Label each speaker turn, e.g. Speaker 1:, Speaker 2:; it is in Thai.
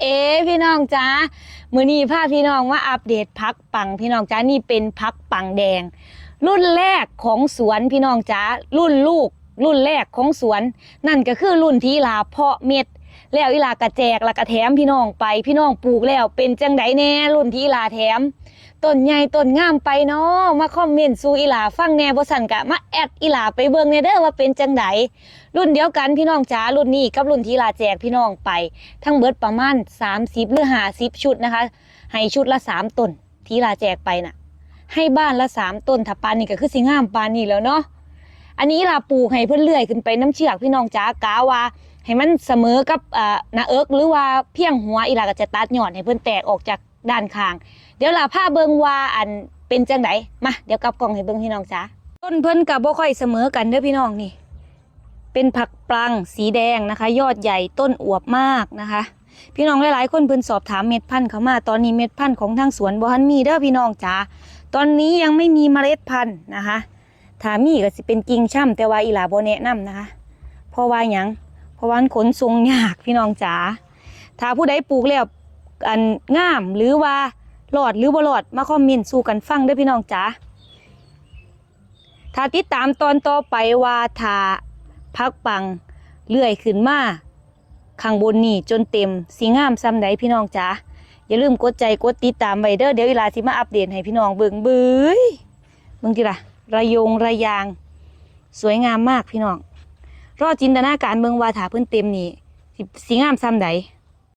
Speaker 1: เอ๋พี่น้องจ้ามือนี้พาพี่น้องมาอัปเดตพักปังพี่น้องจ้านี่เป็นพักปังแดง รุ่นแรกของสวนพี่น้องจ้ารุ่นลูก รุ่นแรกของสวน นั่นก็คือรุ่นที่ลาเพาะเม็ด แล้วอีลากระแจกล้วก็แถมพี่น้องไปพี่น้องปลูกแล้ว เป็นจังไดแน่รุ่นที่อีลาแถมต้นใหญ่ต้นงามไปเนาะมาคอมเมนต์สู่อีหลาฟังแน่บ่สั่นกะมาแอดอีหลาไปเบิ่งแน่เด้อว่าเป็นจังไดรุ่นเดียวกันพี่น้องจ๋ารุ่นนี้กับรุ่นที่ลาแจกพี่น้องไป ทั้งเบิดประมาณ 30 หรือ 50 ชุดนะคะ ให้ชุดละ 3ต้นที่ลาแจกไปน่ะ ให้บ้านละ 3ต้นถ้าปานนี้ก็คือสิงามปานนี้แล้วเนาะอันนี้ลาปลูกให้เพิ่นเลื่อยขึ้นไปน้ำเชือกพี่น้องจ๋ากาว่า ให้มันเสมอกับอ่าหน้าเอิกหรือว่าเพียงหัวอีหลาก็จะตัดยอดให้เพิ่นแตกออกจากด้านข้าง เดี๋ยวลาผ้าเบิงว่าอันเป็นจังไดมาเดี๋ยวกลับกล่องให้เบิงพี่น้องจ้าต้นเพิ่นกับบ่ค่อยเสมอกันเด้อพี่น้องนี่ เป็นผักปลังสีแดงนะคะ ยอดใหญ่ต้นอวบมากนะคะ พี่น้องหลายๆ คนเพิ่นสอบถามเม็ดพันธุ์เขามาตอนนี้เม็ดพันธุ์ของทางสวนบ่ทันมีเด้อพี่น้องจ้าตอนนี้ยังไม่มีเมล็ดพันธุ์นะคะถ้ามีก็สิเป็นกิ่งช่ำแต่ว่าอีหลาบ่แนะนำนะคะ เพราะว่าหยัง เพราะว่านขนส่งยากพี่น้องจ๋าถ้าผู้ใดปลูกแล้วอันงามหรือว่าหลอดหรือบ่หลอดมาคอมเมนต์สู่กันฟังด้อพี่น้องจ๋าถ้าติดตามตอนต่อไปว่าถ้าพักปังเลื่อยขึ้นมาข้างบนนี่จนเต็มสีงามซ้ำใดพี่น้องจ๋าอย่าลืมกดใจกดติดตามไว้เด้อเดี๋ยวเวลาสิมาอัปเดตให้พี่น้องเบิ่งเบื้ยเบิ่งทีละระยงระยาง สวยงามมากพี่น้อง รอจินตนาการเบิ่งว่าถ้าเพิ่นเต็มนี่สิสีงามซ้ำใด